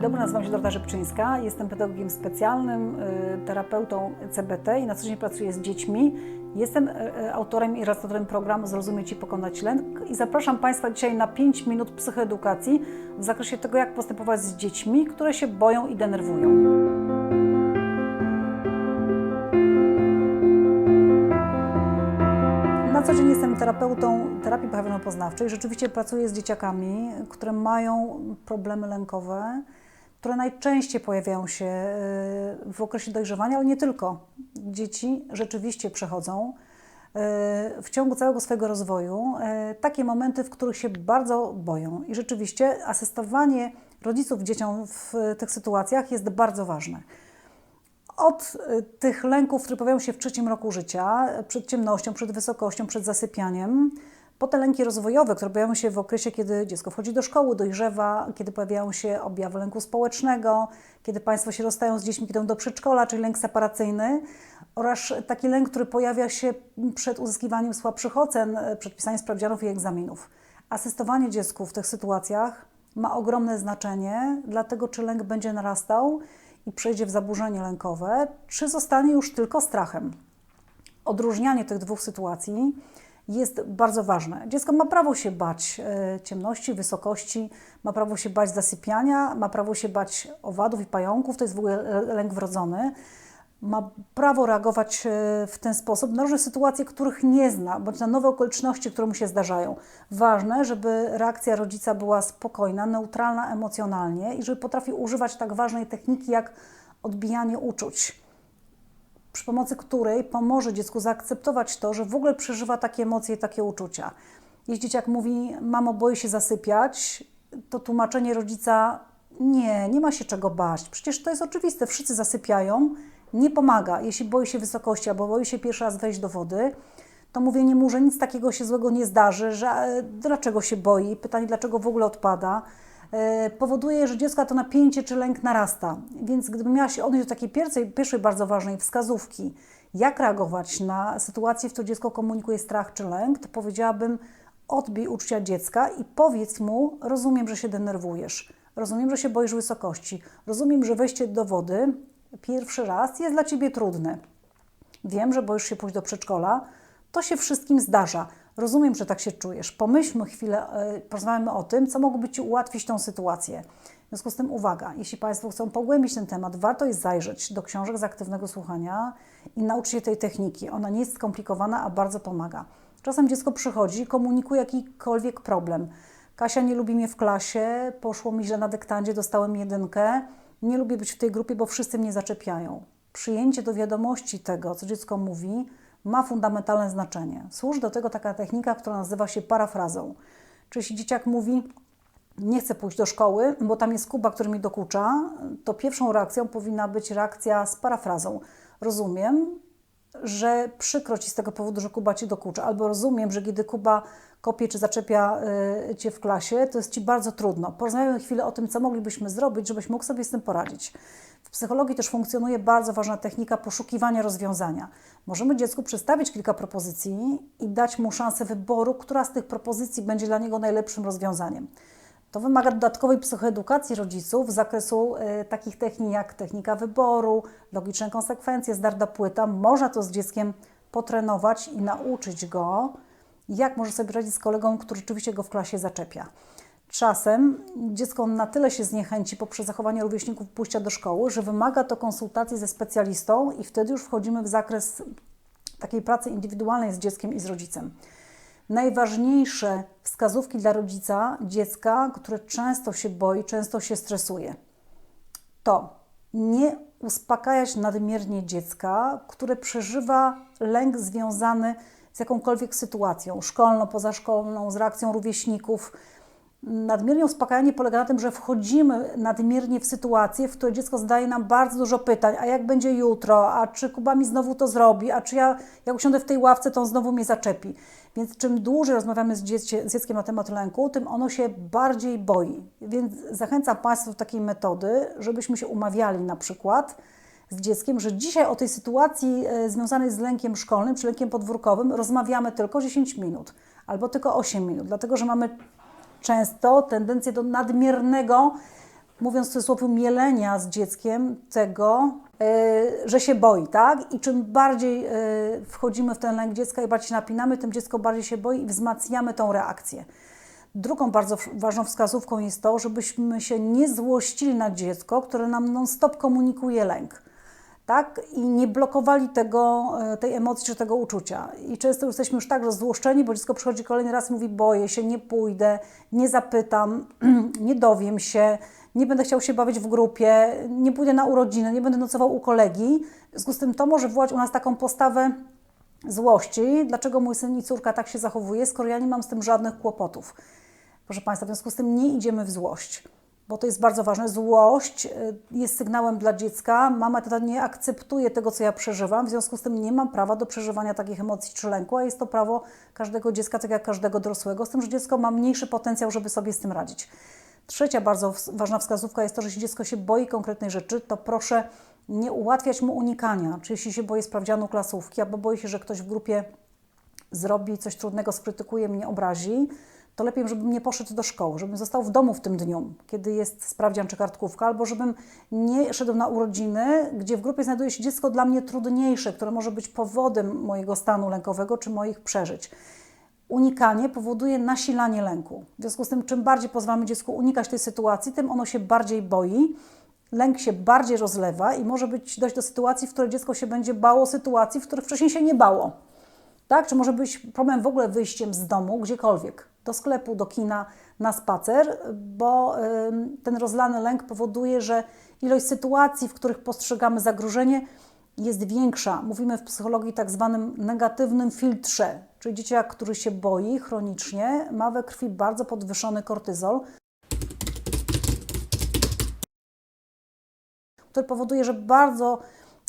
Dobry, nazywam się Dorota Rzepczyńska. Jestem pedagogiem specjalnym, y, terapeutą CBT i na co dzień pracuję z dziećmi. Jestem y, y, autorem i realizatorem programu Zrozumieć i pokonać lęk i zapraszam Państwa dzisiaj na 5 minut psychoedukacji w zakresie tego, jak postępować z dziećmi, które się boją i denerwują. Na co dzień jestem terapeutą terapii behawioralno-poznawczej. Rzeczywiście pracuję z dzieciakami, które mają problemy lękowe, które najczęściej pojawiają się e, w okresie dojrzewania, ale nie tylko. Dzieci rzeczywiście przechodzą e, w ciągu całego swojego rozwoju e, takie momenty, w których się bardzo boją. I rzeczywiście asystowanie rodziców dzieciom w tych sytuacjach jest bardzo ważne od tych lęków, które pojawiają się w trzecim roku życia, przed ciemnością, przed wysokością, przed zasypianiem, po te lęki rozwojowe, które pojawiają się w okresie, kiedy dziecko wchodzi do szkoły, dojrzewa, kiedy pojawiają się objawy lęku społecznego, kiedy Państwo się rozstają z dziećmi, kiedy idą do przedszkola, czyli lęk separacyjny, oraz taki lęk, który pojawia się przed uzyskiwaniem słabszych ocen, przed pisaniem sprawdzianów i egzaminów. Asystowanie dziecku w tych sytuacjach ma ogromne znaczenie, dlatego czy lęk będzie narastał i przejdzie w zaburzenie lękowe, czy zostanie już tylko strachem. Odróżnianie tych dwóch sytuacji jest bardzo ważne. Dziecko ma prawo się bać e, ciemności, wysokości, ma prawo się bać zasypiania, ma prawo się bać owadów i pająków, to jest w ogóle lęk wrodzony. Ma prawo reagować e, w ten sposób na różne sytuacje, których nie zna, bądź na nowe okoliczności, które mu się zdarzają. Ważne, żeby reakcja rodzica była spokojna, neutralna emocjonalnie i żeby potrafił używać tak ważnej techniki jak odbijanie uczuć przy pomocy której pomoże dziecku zaakceptować to, że w ogóle przeżywa takie emocje i takie uczucia. Jeśli dzieciak mówi, mamo, boję się zasypiać, to tłumaczenie rodzica, nie, nie ma się czego bać, przecież to jest oczywiste, wszyscy zasypiają, nie pomaga. Jeśli boi się wysokości albo boi się pierwszy raz wejść do wody, to mówienie mu, że nic takiego się złego nie zdarzy, że e, dlaczego się boi, pytanie, dlaczego w ogóle odpada, powoduje, że dziecka to napięcie czy lęk narasta. Więc gdyby miała się odnieść do takiej pierwszej, pierwszej bardzo ważnej wskazówki, jak reagować na sytuację, w której dziecko komunikuje strach czy lęk, to powiedziałabym, odbij uczucia dziecka i powiedz mu, rozumiem, że się denerwujesz, rozumiem, że się boisz wysokości, rozumiem, że wejście do wody pierwszy raz jest dla Ciebie trudne. Wiem, że boisz się pójść do przedszkola, to się wszystkim zdarza. Rozumiem, że tak się czujesz. Pomyślmy chwilę, e, porozmawiamy o tym, co mogłoby Ci ułatwić tą sytuację. W związku z tym uwaga, jeśli Państwo chcą pogłębić ten temat, warto jest zajrzeć do książek z aktywnego słuchania i nauczyć się tej techniki. Ona nie jest skomplikowana, a bardzo pomaga. Czasem dziecko przychodzi komunikuje jakikolwiek problem. Kasia nie lubi mnie w klasie, poszło mi źle na dyktandzie, dostałem jedynkę, nie lubię być w tej grupie, bo wszyscy mnie zaczepiają. Przyjęcie do wiadomości tego, co dziecko mówi, ma fundamentalne znaczenie. Służy do tego taka technika, która nazywa się parafrazą. Czyli jeśli dzieciak mówi, nie chcę pójść do szkoły, bo tam jest Kuba, który mi dokucza, to pierwszą reakcją powinna być reakcja z parafrazą. Rozumiem, że przykro ci z tego powodu, że Kuba ci dokucza, albo rozumiem, że kiedy Kuba kopie czy zaczepia y, cię w klasie, to jest ci bardzo trudno. Porozmawiamy chwilę o tym, co moglibyśmy zrobić, żebyś mógł sobie z tym poradzić. W psychologii też funkcjonuje bardzo ważna technika poszukiwania rozwiązania. Możemy dziecku przedstawić kilka propozycji i dać mu szansę wyboru, która z tych propozycji będzie dla niego najlepszym rozwiązaniem. To wymaga dodatkowej psychoedukacji rodziców z zakresu y, takich technik jak technika wyboru, logiczne konsekwencje, zdarda płyta. Można to z dzieckiem potrenować i nauczyć go, jak może sobie radzić z kolegą, który rzeczywiście go w klasie zaczepia. Czasem dziecko na tyle się zniechęci poprzez zachowanie rówieśników pójścia do szkoły, że wymaga to konsultacji ze specjalistą i wtedy już wchodzimy w zakres takiej pracy indywidualnej z dzieckiem i z rodzicem. Najważniejsze wskazówki dla rodzica dziecka, które często się boi, często się stresuje, to nie uspokajać nadmiernie dziecka, które przeżywa lęk związany z jakąkolwiek sytuacją szkolną, pozaszkolną, z reakcją rówieśników, Nadmiernie uspokajanie polega na tym, że wchodzimy nadmiernie w sytuację, w której dziecko zadaje nam bardzo dużo pytań, a jak będzie jutro, a czy Kuba mi znowu to zrobi, a czy ja jak usiądę w tej ławce, to on znowu mnie zaczepi. Więc czym dłużej rozmawiamy z, z dzieckiem na temat lęku, tym ono się bardziej boi. Więc zachęcam Państwa do takiej metody, żebyśmy się umawiali na przykład z dzieckiem, że dzisiaj o tej sytuacji e, związanej z lękiem szkolnym czy lękiem podwórkowym rozmawiamy tylko 10 minut albo tylko 8 minut, dlatego że mamy często tendencję do nadmiernego mówiąc w cudzysłowie, mielenia z dzieckiem tego, y, że się boi, tak? I czym bardziej y, wchodzimy w ten lęk dziecka i bardziej napinamy, tym dziecko bardziej się boi i wzmacniamy tą reakcję. Drugą bardzo ważną wskazówką jest to, żebyśmy się nie złościli na dziecko, które nam non-stop komunikuje lęk. Tak? I nie blokowali tego, e, tej emocji czy tego uczucia. I często jesteśmy już tak rozzłoszczeni, bo dziecko przychodzi kolejny raz i mówi: Boję się, nie pójdę, nie zapytam, nie dowiem się, nie będę chciał się bawić w grupie, nie pójdę na urodziny, nie będę nocował u kolegi. W związku z tym to może wywołać u nas taką postawę złości, dlaczego mój syn i córka tak się zachowuje, skoro ja nie mam z tym żadnych kłopotów. Proszę Państwa, w związku z tym nie idziemy w złość, bo to jest bardzo ważne. Złość y, jest sygnałem dla dziecka. Mama tata nie akceptuje tego, co ja przeżywam, w związku z tym nie mam prawa do przeżywania takich emocji czy lęku, a jest to prawo każdego dziecka, tak jak każdego dorosłego, z tym, że dziecko ma mniejszy potencjał, żeby sobie z tym radzić. Trzecia bardzo ważna wskazówka jest to, że jeśli dziecko się boi konkretnej rzeczy, to proszę nie ułatwiać mu unikania. Czy jeśli się boi sprawdzianu klasówki, albo boi się, że ktoś w grupie zrobi coś trudnego, skrytykuje mnie, obrazi, to lepiej, żebym nie poszedł do szkoły, żebym został w domu w tym dniu, kiedy jest sprawdzian czy kartkówka, albo żebym nie szedł na urodziny, gdzie w grupie znajduje się dziecko dla mnie trudniejsze, które może być powodem mojego stanu lękowego czy moich przeżyć. Unikanie powoduje nasilanie lęku. W związku z tym, czym bardziej pozwalamy dziecku unikać tej sytuacji, tym ono się bardziej boi, lęk się bardziej rozlewa i może być dojść do sytuacji, w której dziecko się będzie bało sytuacji, w których wcześniej się nie bało. Tak? Czy może być problem w ogóle wyjściem z domu, gdziekolwiek, do sklepu, do kina, na spacer, bo ten rozlany lęk powoduje, że ilość sytuacji, w których postrzegamy zagrożenie, jest większa. Mówimy w psychologii tak zwanym negatywnym filtrze, czyli dzieciak, który się boi chronicznie, ma we krwi bardzo podwyższony kortyzol, który powoduje, że bardzo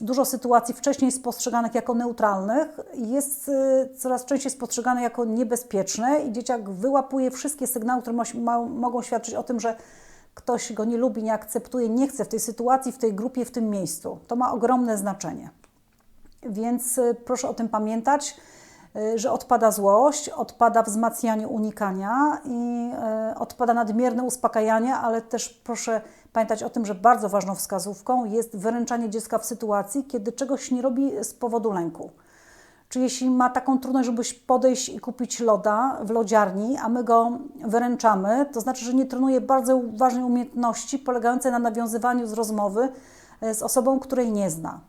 dużo sytuacji wcześniej spostrzeganych jako neutralnych jest y, coraz częściej spostrzeganych jako niebezpieczne i dzieciak wyłapuje wszystkie sygnały, które mogą świadczyć o tym, że ktoś go nie lubi, nie akceptuje, nie chce w tej sytuacji, w tej grupie, w tym miejscu. To ma ogromne znaczenie. Więc y, proszę o tym pamiętać, że odpada złość, odpada wzmacnianie unikania i y, odpada nadmierne uspokajanie, ale też proszę pamiętać o tym, że bardzo ważną wskazówką jest wyręczanie dziecka w sytuacji, kiedy czegoś nie robi z powodu lęku. Czy jeśli ma taką trudność, żebyś podejść i kupić loda w lodziarni, a my go wyręczamy, to znaczy, że nie trenuje bardzo ważnej umiejętności polegającej na nawiązywaniu z rozmowy e, z osobą, której nie zna.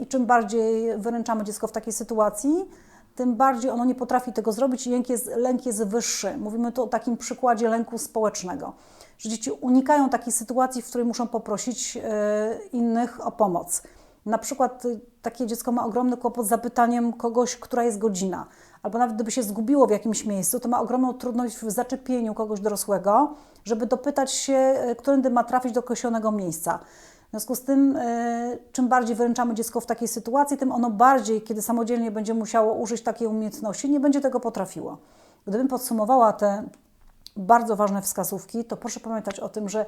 I czym bardziej wyręczamy dziecko w takiej sytuacji, tym bardziej ono nie potrafi tego zrobić i lęk jest, lęk jest wyższy. Mówimy tu o takim przykładzie lęku społecznego, że dzieci unikają takiej sytuacji, w której muszą poprosić e, innych o pomoc. Na przykład y, takie dziecko ma ogromny kłopot z zapytaniem kogoś, która jest godzina, albo nawet gdyby się zgubiło w jakimś miejscu, to ma ogromną trudność w zaczepieniu kogoś dorosłego, żeby dopytać się, y, którędy ma trafić do określonego miejsca. W związku z tym, y, czym bardziej wyręczamy dziecko w takiej sytuacji, tym ono bardziej, kiedy samodzielnie będzie musiało użyć takiej umiejętności, nie będzie tego potrafiło. Gdybym podsumowała te bardzo ważne wskazówki, to proszę pamiętać o tym, że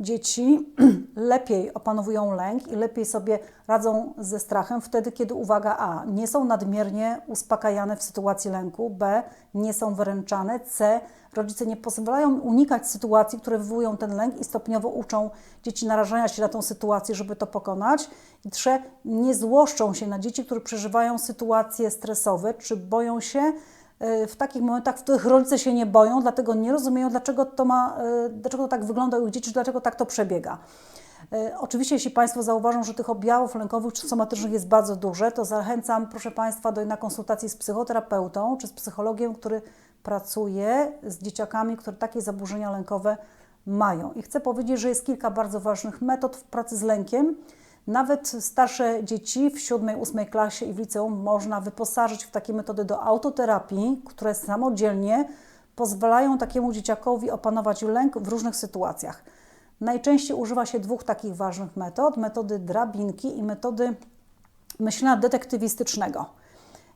dzieci lepiej opanowują lęk i lepiej sobie radzą ze strachem wtedy, kiedy uwaga A, nie są nadmiernie uspokajane w sytuacji lęku, B, nie są wyręczane, C, rodzice nie pozwalają unikać sytuacji, które wywołują ten lęk i stopniowo uczą dzieci narażania się na tą sytuację, żeby to pokonać. I trze, nie złoszczą się na dzieci, które przeżywają sytuacje stresowe, czy boją się w takich momentach, w których rodzice się nie boją, dlatego nie rozumieją, dlaczego to, ma, y, dlaczego to tak wygląda u ich dzieci, dlaczego tak to przebiega. Y, Oczywiście, jeśli Państwo zauważą, że tych objawów lękowych czy somatycznych jest bardzo duże, to zachęcam, proszę Państwa, do konsultacji z psychoterapeutą czy z psychologiem, który pracuje z dzieciakami, które takie zaburzenia lękowe mają. I chcę powiedzieć, że jest kilka bardzo ważnych metod w pracy z lękiem. Nawet starsze dzieci w siódmej, ósmej klasie i w liceum można wyposażyć w takie metody do autoterapii, które samodzielnie pozwalają takiemu dzieciakowi opanować lęk w różnych sytuacjach. Najczęściej używa się dwóch takich ważnych metod: metody drabinki i metody myślenia detektywistycznego.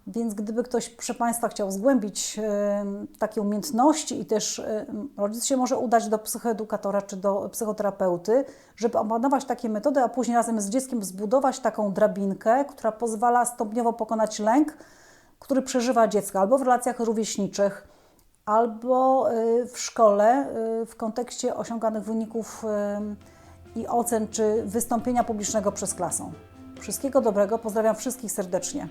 Więc gdyby ktoś, proszę Państwa, chciał zgłębić e, takie umiejętności i też e, rodzic się może udać do psychoedukatora czy do psychoterapeuty, żeby opanować takie metody, a później razem z dzieckiem zbudować taką drabinkę, która pozwala stopniowo pokonać lęk, który przeżywa dziecko albo w relacjach rówieśniczych, albo y, w szkole w kontekście osiąganych wyników i ocen czy wystąpienia publicznego przez klasę. Wszystkiego dobrego, pozdrawiam wszystkich serdecznie.